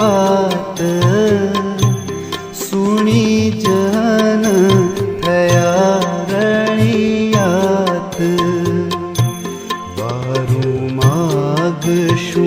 बात सुनी जन भया रणियात बारू माग शु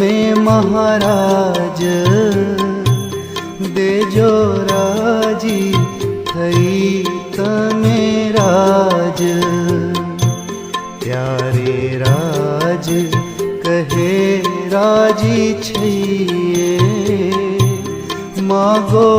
में महाराज, देजो राज़ी थई तमे राज। प्यारे राज, कहे રાજી છીએ માગો